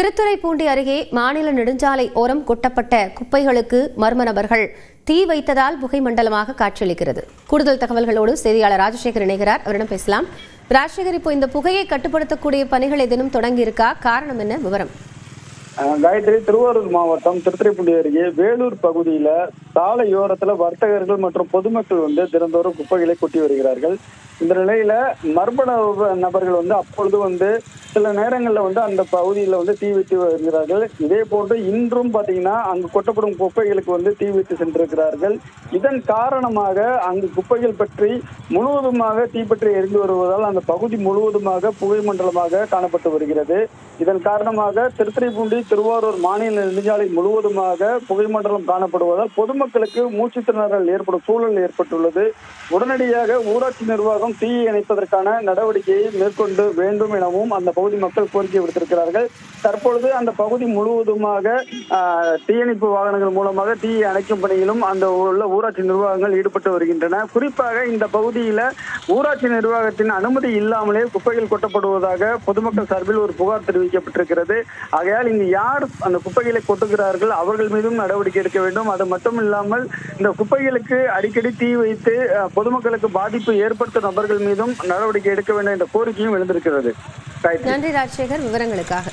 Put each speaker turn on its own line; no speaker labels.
திருத்துறைப்பூண்டி அருகே மாநில நெடுஞ்சாலை ஓரம் கொட்டப்பட்ட குப்பைகளுக்கு மர்ம நபர்கள் தீ வைத்ததால் புகை மண்டலமாக காட்சியளிக்கிறது. கூடுதல் தகவல்களோடு செய்தியாளர் ராஜசேகர் இணைகிறார். அவரிடம் பேசலாம். ராஜசேகர் இப்போ இந்த புகையை கட்டுப்படுத்தக்கூடிய பணிகள் ஏதேனும் தொடங்கி இருக்கா காரணம் என்ன? விவரம்.
காயத்ரி திருவாரூர் மாவட்டம் திருத்துறைப்பூண்டி அருகே வேலூர் பகுதியில சாலையோரத்துல வர்த்தகர்கள் மற்றும் பொதுமக்கள் வந்து தினந்தோறும் குப்பைகளை கொட்டி வருகிறார்கள். இந்த நிலையில மர்ம நபர்கள் வந்து அப்பொழுது வந்து சில நேரங்கள்ல வந்து அந்த பகுதியில வந்து தீ வைத்து வருகிறார்கள். இதே போன்று இன்றும் பாத்தீங்கன்னா அங்கு கொட்டப்படும் குப்பைகளுக்கு வந்து தீ வைத்து சென்றிருக்கிறார்கள். இதன் காரணமாக அங்கு குப்பைகள் பற்றி முழுவதுமாக தீப்பற்றி எரிந்து வருவதால் அந்த பகுதி முழுவதுமாக புகை மண்டலமாக காணப்பட்டு வருகிறது. இதன் காரணமாக திருத்துறைப்பூண்டி திருவாரூர் மாநில நெடுஞ்சாலை முழுவதுமாக புகை மண்டலம் காணப்படுவதால் பொதுமக்களுக்கு மூச்சு திணறல் ஏற்படும் சூழல் ஏற்பட்டுள்ளது. உடனடியாக ஊராட்சி நிர்வாகம் தீயை அணைப்பதற்கான நடவடிக்கையை மேற்கொண்டு வேண்டும் எனவும் அந்த பகுதி மக்கள் கோரிக்கை விடுத்திருக்கிறார்கள். தற்பொழுது அந்த பகுதி முழுவதுமாக தீயணைப்பு வாகனங்கள் மூலமாக தீயை அணைக்கும் பணியிலும் அந்த உள்ள ஊராட்சி நிர்வாகங்கள் ஈடுபட்டு வருகின்றன. குறிப்பாக இந்த பகுதியில ஊராட்சி நிர்வாகத்தின் அனுமதி இல்லாமலே குப்பைகள் கொட்டப்படுவதாக பொதுமக்கள் சார்பில் ஒரு புகார் தெரிவிக்கப்பட்டிருக்கிறது. ஆகையால் இங்கு யார் அந்த குப்பைகளை கொட்டுகிறார்கள் அவர்கள் மீதும் நடவடிக்கை எடுக்க வேண்டும். அது மட்டும் இல்லாமல் இந்த குப்பைகளுக்கு அடிக்கடி தீ வைத்து பொதுமக்களுக்கு பாதிப்பு ஏற்படுத்த நபர்கள் மீதும் நடவடிக்கை எடுக்க வேண்டும் என்ற கோரிக்கையும் எழுந்திருக்கிறது.
நன்றி ராஜசேகர் விவரங்களுக்காக.